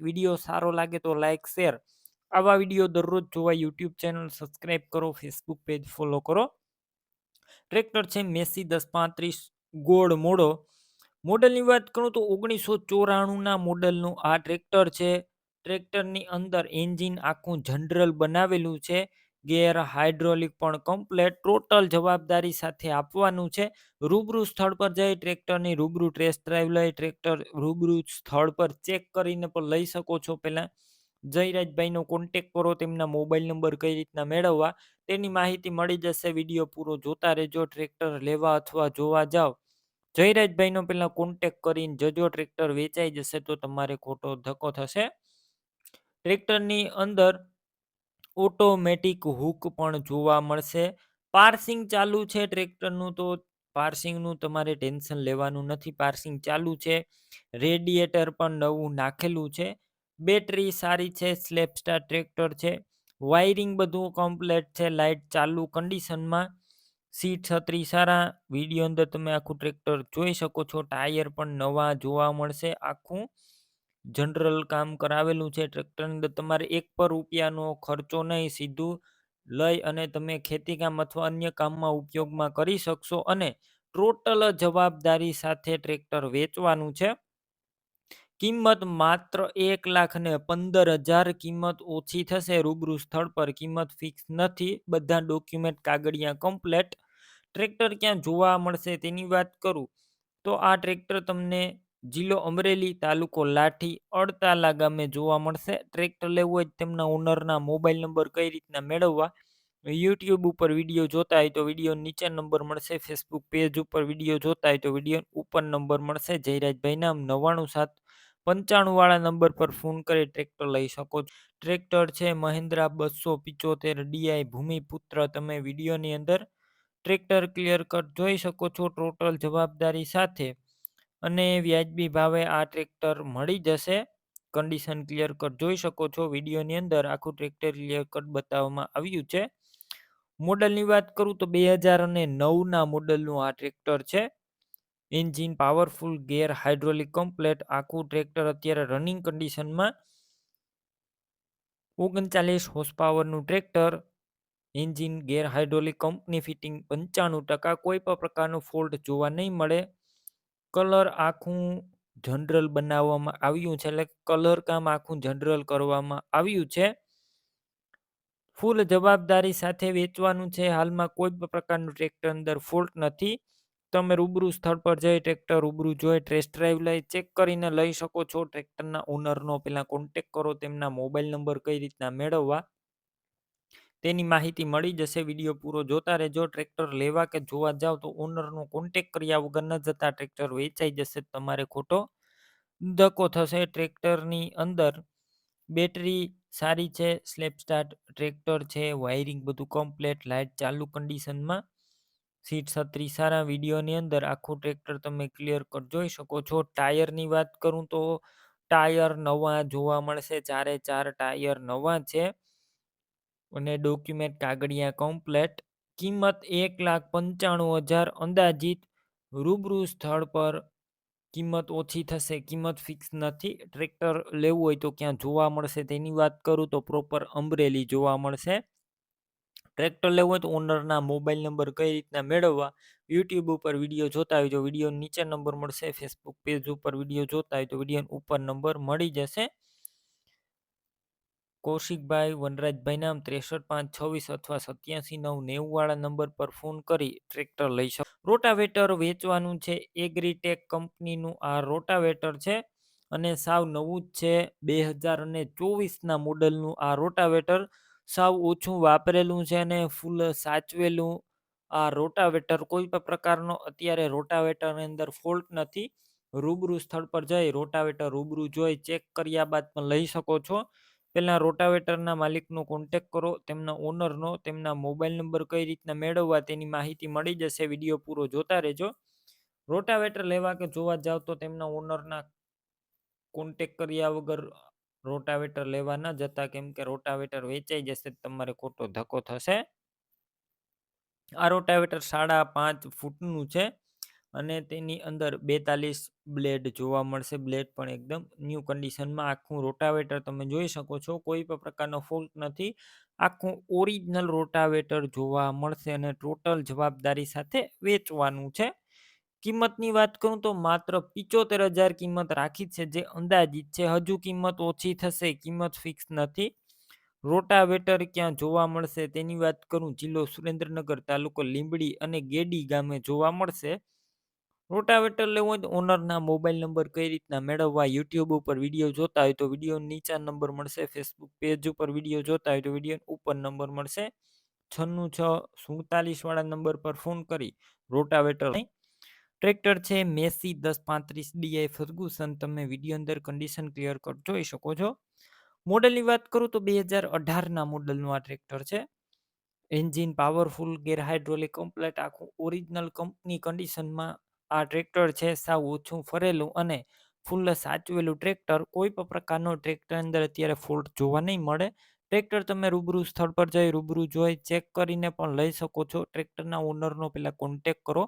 Video સારો લાગે તો લાઇક શેર. આવા વીડિયો દરરોજ જોવા યુટ્યુબ ચેનલ સબસ્ક્રાઈબ કરો, ફેસબુક પેજ ફોલો કરો. ટ્રેક્ટર છે મેસી દસ પાંત્રીસ ગોળ મોડો. મોડલની વાત કરું તો ઓગણીસો ચોરાણુંના મોડલનું આ ટ્રેક્ટર છે. ટ્રેક્ટરની અંદર એન્જિન આખું જનરલ બનાવેલું છે. ગેર હાઇડ્રોલિક પણ કમ્પ્લેટ ટોટલ જવાબદારી સાથે આપવાનું છે. રૂબરૂ સ્થળ પર જઈ ટ્રેક્ટરની રૂબરૂ ટેસ્ટ ડ્રાઈવ લઈ ટ્રેક્ટર રૂબરૂ સ્થળ પર ચેક કરીને પણ લઈ શકો છો. પહેલાં જયરાજભાઈનો કોન્ટેક કરો, તેમના મોબાઈલ નંબર કઈ રીતના મેળવવા, તેની માહિતી મળી જશે. વીડિયો પૂરો જોતા રહેજો, ટ્રેક્ટર લેવા અથવા જોવા જાઓ જયરાજભાઈનો પહેલાં કોન્ટેક કરીને જજો, ટ્રેક્ટર વેચાઈ જશે તો તમારે ખોટો ધક્કો થશે. ટ્રેક્ટરની અંદર ઓટોમેટિક હુક પણ જોવા મળશે. પાર્સિંગ ચાલુ છે ટ્રેક્ટરનું તો પાર્સિંગનું તમારે ટેન્શન લેવાનું નથી. પાર્સિંગ ચાલુ છે. રેડિએટર પણ નવું નાખેલું છે. બેટરી સારી છે સ્લેપ સ્ટાર ટ્રેક્ટર છે. વાયરિંગ બધું કમ્પ્લેટ છે, લાઇટ ચાલુ કન્ડિશનમાં સીટ છત્રી સારા, વીડિયો અંદર તમે આખું ટ્રેક્ટર જોઈ શકો છો. ટાયર પણ નવા જોવા મળશે. આખું જનરલ કામ કરાવેલું છે ટ્રેક્ટરની અંદર તમારે એક પર રૂપિયાનો ખર્ચો નહીં, સીધું લઈ અને તમે ખેતીકામ અથવા અન્ય કામમાં ઉપયોગમાં કરી શકશો અને ટોટલ જવાબદારી સાથે ટ્રેક્ટર વેચવાનું છે. કિંમત માત્ર એક લાખ ને પંદર હજાર કિંમત ઓછી થશે, રૂબરૂ સ્થળ પર કિંમત ફિક્સ નથી, બધા ડોક્યુમેન્ટ કાગળિયા કમ્પ્લેટ ટ્રેક્ટર ક્યાં જોવા મળશે તેની વાત કરું, તો આ ટ્રેક્ટર તમને જિલ્લો અમરેલી તાલુકો લાઠી અડતાલા ગામે જોવા મળશે. ટ્રેક્ટર લેવું હોય તેમના ઓનરના મોબાઈલ નંબર કઈ રીતના મેળવવા? યુટ્યુબ ઉપર વીડિયો જોતા હોય તો વીડિયો નીચે નંબર મળશે. ફેસબુક પેજ ઉપર વીડિયો જોતા હોય તો વીડિયો ઉપર નંબર મળશે. જયરાજભાઈ નામ નવ્વાણું સાત પંચાણું વાળા નંબર પર ફોન કરી ટ્રેક્ટર લઈ શકો છો. ટ્રેક્ટર છે મહિન્દ્રા બસો પિચોતેર ડીઆઈ ભૂમિપુત્ર. તમે વિડીયોની અંદર ટ્રેક્ટર ક્લિયર કટ જોઈ શકો છો. ટોટલ જવાબદારી સાથે અને વ્યાજબી ભાવે આ ટ્રેક્ટર મળી જશે. કન્ડિશન ક્લિયર કટ જોઈ શકો છો. વિડીયોની અંદર આખું ટ્રેક્ટર ક્લિયર કટ બતાવવામાં આવ્યું છે. મોડલની વાત કરું તો બે હજાર અને નવના મોડલનું આ ટ્રેક્ટર છે. Engine powerful gear hydraulic complete આખું ટ્રેક્ટર અત્યારે રનિંગ કન્ડિશનમાં ઓગણચાલીસ હોર્સ પાવરનું tractor. Engine gear hydraulic company fitting પંચાણું ટકા. કોઈ પણ પ્રકારનો ફોલ્ટ જોવા નહીં મળે. કલર આખું જનરલ બનાવવામાં આવ્યું છે. એટલે કલર કામ આખું જનરલ કરવામાં આવ્યું છે. ફૂલ જવાબદારી સાથે વેચવાનું છે. હાલમાં કોઈ પણ પ્રકારનું ટ્રેક્ટર અંદર ફોલ્ટ નથી. તમે રૂબરૂ સ્થળ પર જઈ ટ્રેક્ટર રૂબરૂ જોઈ ટેસ્ટ ડ્રાઈવ લઈ ચેક કરીને લઈ શકો છો. ટ્રેક્ટરના ઓનરનો પહેલાં કોન્ટેક કરો, તેમના મોબાઈલ નંબર કઈ રીતના મેળવવા. તેની માહિતી મળી જશે. વીડિયો પૂરો જોતા રહેજો. ટ્રેક્ટર લેવા કે જોવા જાવ તો ઓનરનો કોન્ટેક કર્યા વગર ન જતા ટ્રેક્ટર વેચાઈ જશે. તમારે ખોટો ધક્કો થશે. ટ્રેક્ટરની અંદર બેટરી સારી છે સ્લેપ સ્ટાર્ટ ટ્રેક્ટર છે, વાયરિંગ બધું કમ્પ્લેટ લાઇટ ચાલુ કન્ડિશનમાં સીટ છત્રી સારા. વિડીયોની અંદર આખું ટ્રેક્ટર તમે ક્લિયર કટ જોઈ શકો છો. ટાયરની વાત કરું તો ટાયર નવા જોવા મળશે. ચારે ચાર ટાયર નવા છે. અને ડોક્યુમેન્ટ કાગળિયા કમ્પ્લેટ કિંમત એક લાખ પંચાણું હજાર અંદાજિત, રૂબરૂ સ્થળ પર કિંમત ઓછી થશે, કિંમત ફિક્સ નથી ટ્રેક્ટર લેવું હોય તો ક્યાં જોવા મળશે તેની વાત કરું તો પ્રોપર અમરેલી જોવા મળશે. ટ્રેક્ટર લેવું હોય તો ઓનરના મોબાઈલ નંબર કઈ રીતના મેળવવા યુટ્યુબ ઉપર વીડિયો જોતા હોય તો વીડિયો નીચે નંબર મળશે ફેસબુક પેજ ઉપર વીડિયો જોતા હોય તો વીડિયો ઉપર નંબર મળી જશે. કૌશિકભાઈ વનરાજભાઈ નામ ત્રેસઠ પાંચ છવ્વીસ અથવા સત્યાસી નવ નેવું વાળા નંબર પર ફોન કરી ટ્રેક્ટર લઈ શકો. રોટાવેટર વેચવાનું છે એગ્રીટેક કંપનીનું. આ રોટાવેટર છે અને સાવ નવું જ છે. બે હજાર અને ચોવીસના મોડલનું આ રોટાવેટર સાવ ઓછું વાપરેલું છે અને ફૂલ સાચવેલું. આ રોટાવેટર કોઈ પણ પ્રકારનો અત્યારે રોટાવેટરની અંદર ફોલ્ટ નથી. રૂબરૂ સ્થળ પર જઈ રોટાવેટર રૂબરૂ જોઈ ચેક કર્યા બાદ પણ લઈ શકો છો. પહેલાં રોટાવેટરના માલિકનો કોન્ટેક કરો, તેમના ઓનરનો તેમના મોબાઈલ નંબર કઈ રીતના મેળવવા તેની માહિતી મળી જશે વીડિયો પૂરો જોતા રહેજો. રોટાવેટર લેવા કે જોવા જાવ તો તેમના ઓનરના કોન્ટેક કર્યા વગર રોટાવેટર લેવા ન જતા, કેમ કે રોટાવેટર વેચાઈ જશે તમારે ખોટો ધક્કો થશે. આ રોટાવેટર સાડા પાંચ ફૂટનું છે. અને તેની અંદર બેતાલીસ બ્લેડ જોવા મળશે. બ્લેડ પણ એકદમ ન્યૂ કન્ડિશનમાં આખું રોટાવેટર તમે જોઈ શકો છો. કોઈ પણ પ્રકારનો ફોલ્ટ નથી. આખું ઓરિજિનલ રોટાવેટર જોવા મળશે અને ટોટલ જવાબદારી સાથે વેચવાનું છે. કિંમતની વાત કરું તો માત્ર પિચોતેર હજાર કિંમત રાખી છે, જે અંદાજિત છે. હજુ કિંમત ઓછી થશે, કિંમત ફિક્સ નથી. રોટાવેટર ક્યાં જોવા મળશે તેની વાત કરું, જિલ્લો સુરેન્દ્રનગર તાલુકો લીંબડી અને ગેડી ગામે જોવા મળશે. રોટાવેટર લેવો હોય તો ઓનરના મોબાઈલ નંબર કઈ રીતના મેળવવા યુટ્યુબ ઉપર વીડિયો જોતા હોય તો વીડિયો નીચા નંબર મળશે ફેસબુક પેજ ઉપર વીડિયો જોતા હોય તો વીડિયો ઉપર નંબર મળશે. છન્નું છ સુડતાલીસ વાળા નંબર પર ફોન કરી રોટાવેટર ટ્રેક્ટર છે મેસી દસ પાંત્રીસ ડીઆઈ ફર્ગુસન તમે વીડિયો અંદર કન્ડિશન ક્લિયર કટ જોઈ શકો છો. મોડલની વાત કરું તો બે હજાર અઢારના મોડલનું આ ટ્રેક્ટર છે. Engine powerful gear hydraulic complete આખું ઓરિજિનલ કંપની કન્ડિશનમાં આ ટ્રેક્ટર છે, સાવ ઓછું ફરેલું અને ફૂલ સાચવેલું ટ્રેક્ટર. કોઈ પણ પ્રકારનો ટ્રેક્ટર અંદર અત્યારે ફોલ્ટ જોવા નહીં મળે. ટ્રેક્ટર તમે રૂબરૂ સ્થળ પર જઈ રૂબરૂ જોઈ ચેક કરીને પણ લઈ શકો છો. ટ્રેક્ટરના ઓનરનો પહેલાં કોન્ટેક કરો.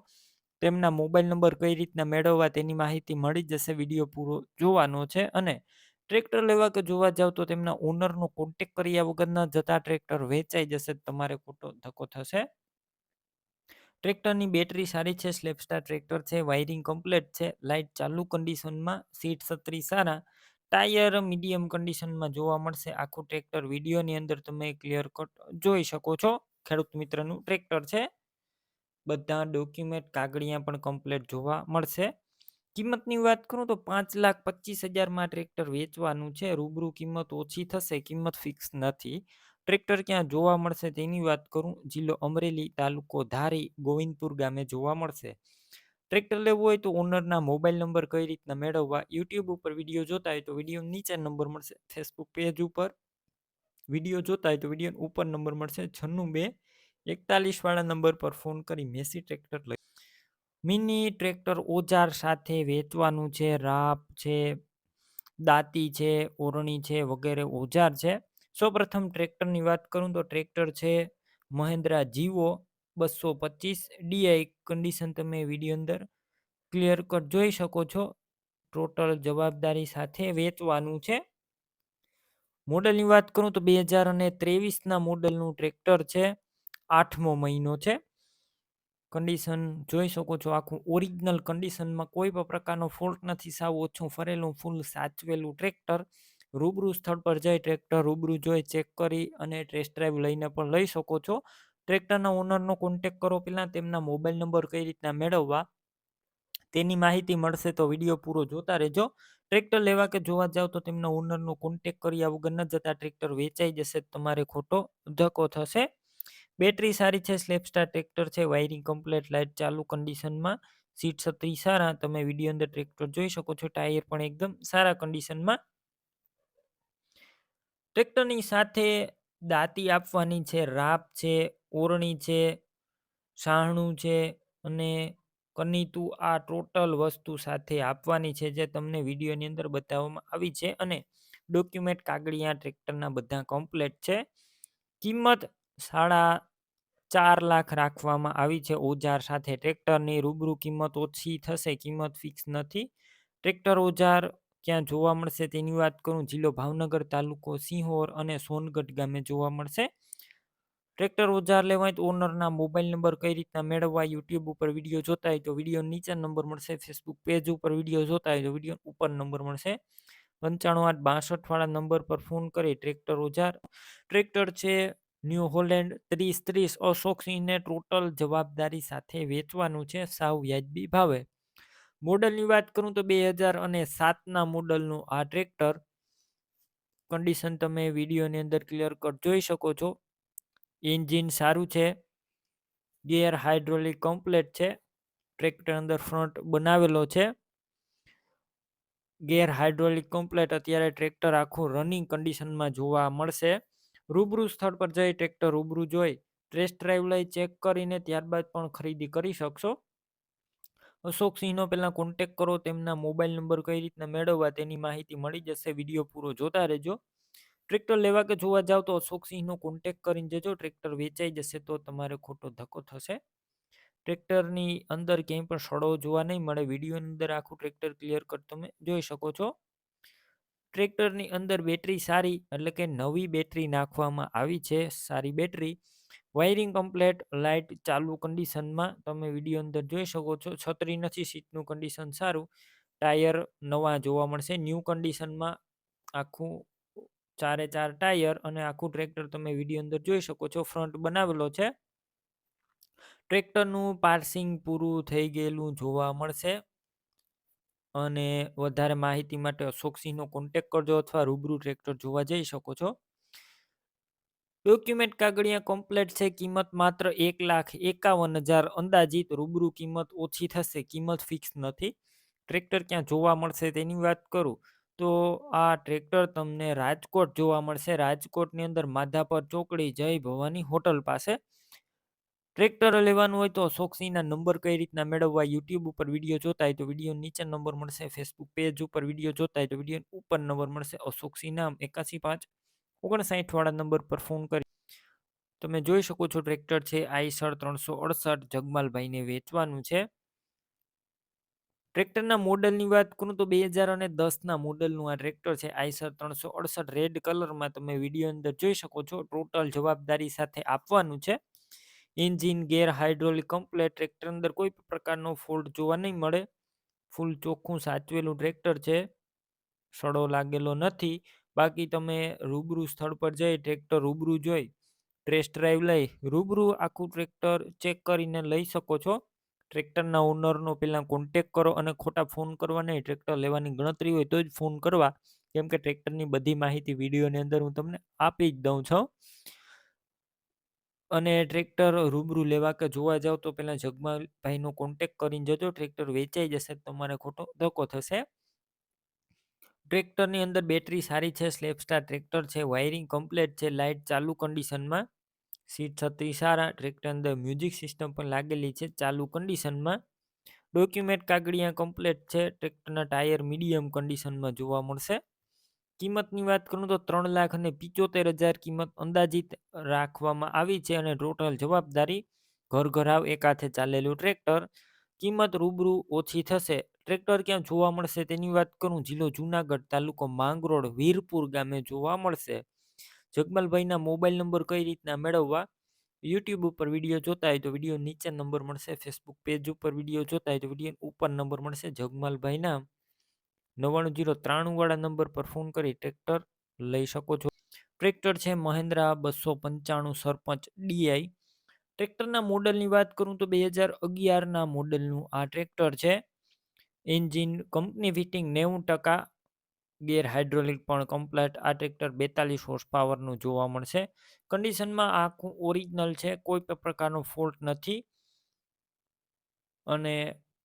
તેમના મોબાઈલ નંબર કઈ રીતના મેળવવા તેની માહિતી મળી જશે. વીડિયો પૂરો જોવાનો છે અને ટ્રેક્ટર લેવા કે જોવા જાવ તો તેમના ઓનરનો કોન્ટેક કર્યા વગર ન જતા ટ્રેક્ટર વેચાઈ જશે. તમારે ખોટો ધક્કો થશે. ટ્રેક્ટરની બેટરી સારી છે સ્લેપસ્ટાર ટ્રેક્ટર છે, વાયરિંગ કમ્પ્લેટ છે, લાઇટ ચાલુ કન્ડિશનમાં, સીટ છત્રી સારા, ટાયર મીડિયમ કન્ડિશનમાં જોવા મળશે. આખું ટ્રેક્ટર વિડીયોની અંદર તમે ક્લિયર કટ જોઈ શકો છો. ખેડૂત મિત્રનું ટ્રેક્ટર છે. બધા ડોક્યુમેન્ટ કાગળિયા પણ કમ્પ્લેટ જોવા મળશે. કિંમતની વાત કરું તો પાંચ લાખ પચીસ હજારમાં ટ્રેક્ટર વેચવાનું છે. રૂબરૂ કિંમત ઓછી થશે, કિંમત ફિક્સ નથી. ટ્રેક્ટર ક્યાં જોવા મળશે તેની વાત કરું? જિલ્લો અમરેલી તાલુકો ધારી ગોવિંદપુર ગામે જોવા મળશે. ટ્રેક્ટર લેવું હોય તો ઓનરના મોબાઈલ નંબર કઈ રીતના મેળવવા? યુટ્યુબ ઉપર વીડિયો જોતા હોય તો વીડિયો નીચે નંબર મળશે. ફેસબુક પેજ ઉપર વીડિયો જોતા હોય તો વીડિયો ઉપર નંબર મળશે. છન્નું બે એકતાલીસ વાળા નંબર પર ફોન કરી મેસી ટ્રેક્ટર લઈ. મિની ટ્રેક્ટર ઓજાર સાથે વેચવાનું છે, રાપ છે, દાંતી છે, ઓરણી છે વગેરે ઓજાર છે. સૌપ્રથમ ટ્રેક્ટરની વાત કરું તો ટ્રેક્ટર છે મહેન્દ્રા જીવો બસો પચીસ ડીઆઈ કન્ડિશન તમે વીડિયો અંદર ક્લિયર કટ જોઈ શકો છો. ટોટલ જવાબદારી સાથે વેચવાનું છે. મોડલની વાત કરું તો બે હજાર અને ત્રેવીસના મોડલનું ટ્રેક્ટર છે. આઠમો મહિનો છે. કન્ડિશન જોઈ શકો છો આખું ઓરિજિનલ કન્ડિશનમાં કોઈ પણ પ્રકારનો ફોલ્ટ નથી. સાવ ઓછું ફરેલું ફૂલ સાચવેલું ટ્રેક્ટર. રૂબરૂ સ્થળ પર જઈ ટ્રેક્ટર રૂબરૂ જોઈ ચેક કરી અને ટેસ્ટ ડ્રાઈવ લઈને પણ લઈ શકો છો. ટ્રેક્ટરના ઓનરનો કોન્ટેક કરો પહેલાં, તેમના મોબાઈલ નંબર કઈ રીતના મેળવવા તેની માહિતી મળશે તો વીડિયો પૂરો જોતા રહેજો. ટ્રેક્ટર લેવા કે જોવા જાવ તો તેમના ઓનરનો કોન્ટેક કર્યા વગર ન જતા ટ્રેક્ટર વેચાઈ જશે, તમારે ખોટો ધક્કો થશે. બેટરી સારી છે સ્લેપસ્ટાર ટ્રેક્ટર છે વાયરિંગ કમ્પ્લેટ લાઇટ ચાલુ કન્ડિશનમાં સીટ છત્રી સારા, તમે વીડિયો અંદર ટ્રેક્ટર જોઈ શકો છો ટાયર પણ એકદમ સારા કન્ડિશનમાં ટ્રેક્ટરની સાથે દાંતી આપવાની છે, રાપ છે, ઓરણી છે, સાહણું છે અને કનીતું આ ટોટલ વસ્તુ સાથે આપવાની છે જે તમને વિડીયોની અંદર બતાવવામાં આવી છે અને ડોક્યુમેન્ટ કાગળિયા ટ્રેક્ટરના બધા કમ્પ્લેટ છે. કિંમત સાડા ચાર લાખ રાખવામાં આવી છે. ઓજાર સાથે ટ્રેક્ટરની રૂબરૂ કિંમત ઓછી થશે, કિંમત ફિક્સ નથી. ટ્રેક્ટર ઓજાર ક્યાં જોવા મળશે તેની વાત કરું? જિલ્લો ભાવનગર તાલુકો સિંહોર અને સોનગઢ ગામે જોવા મળશે. ટ્રેક્ટર ઓજાર લેવાય તો ઓનરના મોબાઈલ નંબર કઈ રીતના મેળવવા? યુટ્યુબ ઉપર વીડિયો જોતા હોય તો વીડિયો નીચે નંબર મળશે. ફેસબુક પેજ ઉપર વીડિયો જોતા હોય તો વીડિયો ઉપર નંબર મળશે. પંચાણું આઠ બાસઠ વાળા નંબર પર ફોન કરી ટ્રેક્ટર ઓજાર. ટ્રેક્ટર છે ન્યૂ હોલેન્ડ ત્રીસ ત્રીસ અશોક સિંહને ટોટલ જવાબદારી સાથે વેચવાનું છે. સાવ વ્યાજબી ભાવે. મોડલની વાત કરું તો બે હજાર અને સાતના મોડલનું આ ટ્રેક્ટર કન્ડિશન તમે વિડીયોની અંદર ક્લિયર કટ જોઈ શકો છો. એન્જિન સારું છે. ગિયર હાઇડ્રોલિક કમ્પ્લેટ છે. ટ્રેક્ટર અંદર ફ્રન્ટ બનાવેલો છે. ગેર હાઇડ્રોલિક કમ્પ્લેટ અત્યારે ટ્રેક્ટર આખું રનિંગ કન્ડિશનમાં જોવા મળશે. રૂબરૂ સ્થળ પર જઈ ટ્રેક્ટર રૂબરૂ જોઈ ટેસ્ટ ડ્રાઈવ લઈ ચેક કરીને ત્યારબાદ પણ ખરીદી કરી શકશો. અશોક સિંહનો પહેલાં કોન્ટેક કરો, તેમના મોબાઈલ નંબર કઈ રીતના મેળવવા તેની માહિતી મળી જશે વીડિયો પૂરો જોતા રહેજો. ટ્રેક્ટર લેવા કે જોવા જાવ તો અશોક સિંહનો કોન્ટેક કરીને જજો ટ્રેક્ટર વેચાઈ જશે તો તમારે ખોટો ધક્કો થશે. ટ્રેક્ટરની અંદર ક્યાંય પણ સડો જોવા નહીં મળે વિડીયોની અંદર આખું ટ્રેક્ટર ક્લિયર કટ તમે જોઈ શકો છો. ટ્રેક્ટરની અંદર બેટરી સારી, એટલે કે નવી બેટરી નાખવામાં આવી છે, સારી બેટરી વાયરિંગ કમ્પ્લેટ, લાઇટ ચાલુ કન્ડિશનમાં તમે વીડિયો અંદર જોઈ શકો છો. છત્રી નથી, સીટનું કન્ડિશન સારું. ટાયર નવા જોવા મળશે. ન્યૂ કન્ડિશનમાં આખું ચારે ચાર ટાયર અને આખું ટ્રેક્ટર તમે વીડિયો અંદર જોઈ શકો છો. ફ્રન્ટ બનાવેલો છે. ટ્રેક્ટરનું પાર્સિંગ પૂરું થઈ ગયેલું જોવા મળશે અને વધારે માહિતી માટે અશોકસિંહનો કોન્ટેક કરજો અથવા રૂબરૂ ટ્રેક્ટર જોવા જઈ શકો છો. ડોક્યુમેન્ટ કાગળિયા કમ્પ્લેટ છે, કિંમત માત્ર એક લાખ એકાવન હજાર અંદાજિત રૂબરૂ કિંમત ઓછી થશે, કિંમત ફિક્સ નથી. ટ્રેક્ટર ક્યાં જોવા મળશે તેની વાત કરું તો આ ટ્રેક્ટર તમને રાજકોટ જોવા મળશે. રાજકોટની અંદર માધાપર ચોકડી જય ભવાની હોટલ પાસે. ટ્રેક્ટર લેવાનું હોય તો સોક્સીના નંબર કઈ રીતના મેળવવા યુટ્યુબ ઉપર વીડિયો જોતા હોય તો વીડિયો નીચે નંબર મળશે, ફેસબુક પેજ ઉપર વીડિયો જોતા હોય તો વીડિયો ઉપર નંબર મળશે. અશોકસી નામ એકાસી પાંચ ઓગણસાઠ વાળા નંબર પર ફોન કરી. તમે જોઈ શકો છો ટ્રેક્ટર છે આઈસર ત્રણસો અડસઠ જગમાલભાઈને વેચવાનું છે. ટ્રેક્ટરના મોડલની વાત કરું તો બે હજાર અને દસના મોડલનું આ ટ્રેક્ટર છે આઈસર ત્રણસો અડસઠ. રેડ કલરમાં તમે વીડિયો અંદર જોઈ શકો છો ટોટલ જવાબદારી સાથે આપવાનું છે. Engine, gear hydraulic complete tractor અંદર કોઈ પ્રકારનો ફોલ્ટ જોવા નહીં મળે. ફૂલ ચોખ્ખું સાચવેલું ટ્રેક્ટર છે. સડો લાગેલો નથી. બાકી તમે રૂબરૂ સ્થળ પર જઈ ટ્રેક્ટર રૂબરૂ જોઈ ટેસ્ટ ડ્રાઈવ લઈ, રૂબરૂ આખું ટ્રેક્ટર ચેક કરીને લઈ શકો છો. ટ્રેક્ટરના ઓનરનો પહેલાં કોન્ટેક કરો અને ખોટા ફોન કરવા નહીં ટ્રેક્ટર લેવાની ગણતરી હોય તો જ ફોન કરવા. કેમ કે ટ્રેક્ટરની બધી માહિતી વિડીયોની અંદર હું તમને આપી જ દઉં છું. અને ટ્રેક્ટર રૂબરૂ લેવા કે જોવા જાવ તો પહેલાં જગમાલભાઈનો કોન્ટેક કરીને જજો ટ્રેક્ટર વેચાઈ જશે તમારે ખોટો ધક્કો થશે. ટ્રેક્ટરની અંદર બેટરી સારી છે સ્લેપ સ્ટાર ટ્રેક્ટર છે, વાયરિંગ કમ્પ્લેટ છે, લાઇટ ચાલુ કન્ડિશનમાં. સીટ છત્રી સારા, ટ્રેક્ટર અંદર મ્યુઝિક સિસ્ટમ પણ લાગેલી છે, ચાલુ કન્ડિશનમાં. ડોક્યુમેન્ટ કાગળિયા કમ્પ્લેટ છે, ટ્રેક્ટરના ટાયર મીડિયમ કન્ડિશનમાં જોવા મળશે. કિંમતની વાત કરું તો ત્રણ લાખ અને પિચોતેર હજાર કિંમત અંદાજિત રાખવામાં આવી છે અને ટોટલ જવાબદારી ઘર ઘરાવ એકાથે ચાલેલું ટ્રેક્ટર. કિંમત રૂબરૂ ઓછી થશે. ટ્રેક્ટર ક્યાં જોવા મળશે તેની વાત કરું? જિલ્લો જુનાગઢ તાલુકો માંગરોળ, વીરપુર ગામે જોવા મળશે. જગમલભાઈના મોબાઈલ નંબર કઈ રીતના મેળવવા? યુટ્યુબ ઉપર વીડિયો જોતા હોય તો વીડિયો નીચે નંબર મળશે. ફેસબુક પેજ ઉપર વીડિયો જોતા હોય તો વીડિયો ઉપર નંબર મળશે. જગમલભાઈના નવ્વાણું જીરો ત્રાણું વાળા નંબર પર ફોન કરી ટ્રેક્ટર લઈ શકો છો. ટ્રેક્ટર છે મહેન્દ્રા બસો પંચાણું સરપંચ ડીઆઈ ટ્રેક્ટરના મોડલની વાત કરું તો બે હજાર અગિયારના મોડલનું આ ટ્રેક્ટર છે. એન્જિન કંપની ફિટિંગ નેવું ટકા, ગેર હાઇડ્રોલિક પણ કમ્પ્લેટ. આ ટ્રેક્ટર બેતાલીસ હોર્સ પાવરનું જોવા મળશે. કન્ડિશનમાં આખું ઓરિજિનલ છે, કોઈ પણ પ્રકારનો ફોલ્ટ નથી. અને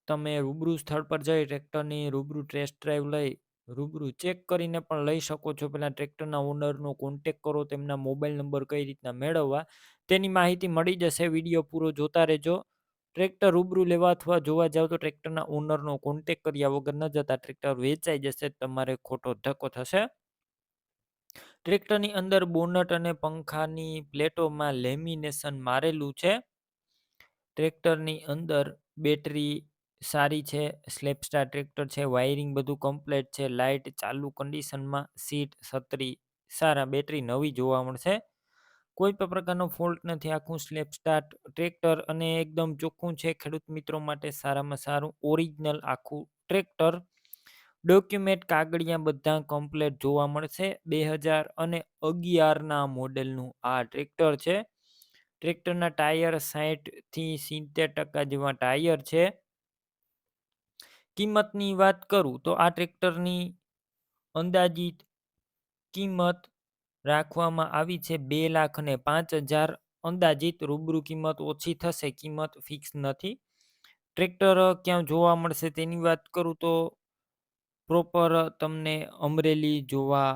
તમે રૂબરૂ સ્થળ પર જઈ ટ્રેક્ટરની રૂબરૂ ટેસ્ટ ડ્રાઈવ લઈ રૂબરૂ ચેક કરીને પણ લઈ શકો છો. પહેલાં ટ્રેક્ટરના ઓનરનો કોન્ટેક કરો, તેમના મોબાઈલ નંબર કઈ રીતના મેળવવા, તેની માહિતી મળી જશે. વીડિયો પૂરો જોતા રહેજો. ટ્રેક્ટર રૂબરૂ લેવા અથવા જોવા જાવ તો ટ્રેક્ટરના ઓનરનો કોન્ટેક કર્યા વગર ન જતા ટ્રેક્ટર વેચાઈ જશે, તમારે ખોટો ધક્કો થશે. ટ્રેક્ટરની અંદર બોનટ અને પંખાની પ્લેટોમાં લેમિનેશન મારેલું છે. ટ્રેક્ટરની અંદર બેટરી સારી છે સ્લેપ સ્ટાર ટ્રેક્ટર છે, વાયરિંગ બધું કમ્પ્લીટ છે, લાઇટ ચાલુ કન્ડિશનમાં, સીટ છત્રી, સારા બેટરી નવી જોવા મળશે. કોઈ પણ પ્રકારનો ફોલ્ટ નથી, આખું સ્લેપ સ્ટાર્ટ ટ્રેક્ટર અને એકદમ ચોખ્ખું છે, ખેડૂત મિત્રો માટે સારામાં સારું, ઓરિજિનલ આખું ટ્રેક્ટર. ડોક્યુમેન્ટ કાગળિયા બધા કમ્પ્લીટ જોવા મળશે. બે અને અગિયારના મોડેલનું આ ટ્રેક્ટર છે. ટ્રેક્ટરના ટાયર સાહીઠથી સિત્તેર ટકા જેવા ટાયર છે. કિંમતની વાત કરું તો આ ટ્રેક્ટરની અંદાજિત કિંમત રાખવામાં આવી છે બે લાખ અને પાંચ હજાર. અંદાજિત રૂબરૂ કિંમત ઓછી થશે, કિંમત ફિક્સ નથી. ટ્રેક્ટર ક્યાં જોવા મળશે તેની વાત કરું તો પ્રોપર તમને અમરેલી જોવા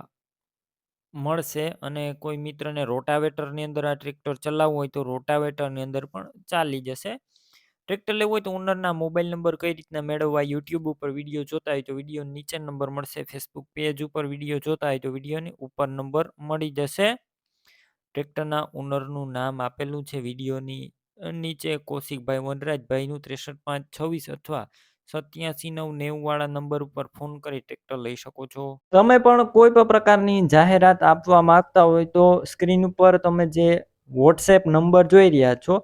મળશે અને કોઈ મિત્રને રોટાવેટરની અંદર આ ટ્રેક્ટર ચલાવવું હોય તો રોટાવેટરની અંદર પણ ચાલી જશે. ટ્રેક્ટર લેવું હોય તો ઓનરના મોબાઈલ નંબર કઈ રીતના મેળવવા, યુટ્યુબ ઉપર વીડિયો જોતા હોય તો વીડિયો નીચે નંબર મળશે, ફેસબુક પેજ ઉપર વીડિયો જોતા હોય તો વિડીયોની ઉપર નંબર મળી જશે. ટ્રેક્ટરના ઓનરનું નામ આપેલું છે, વિડીયોની નીચે કૌશિકભાઈ વનરાજભાઈનું ત્રેસઠ પાંચ છવ્વીસ અથવા સત્યાસી નવ નેવું વાળા નંબર ઉપર ફોન કરી ટ્રેક્ટર લઈ શકો છો. તમે પણ કોઈ પણ પ્રકારની જાહેરાત આપવા માંગતા હોય તો સ્ક્રીન ઉપર તમે જે વોટ્સએપ નંબર જોઈ રહ્યા છો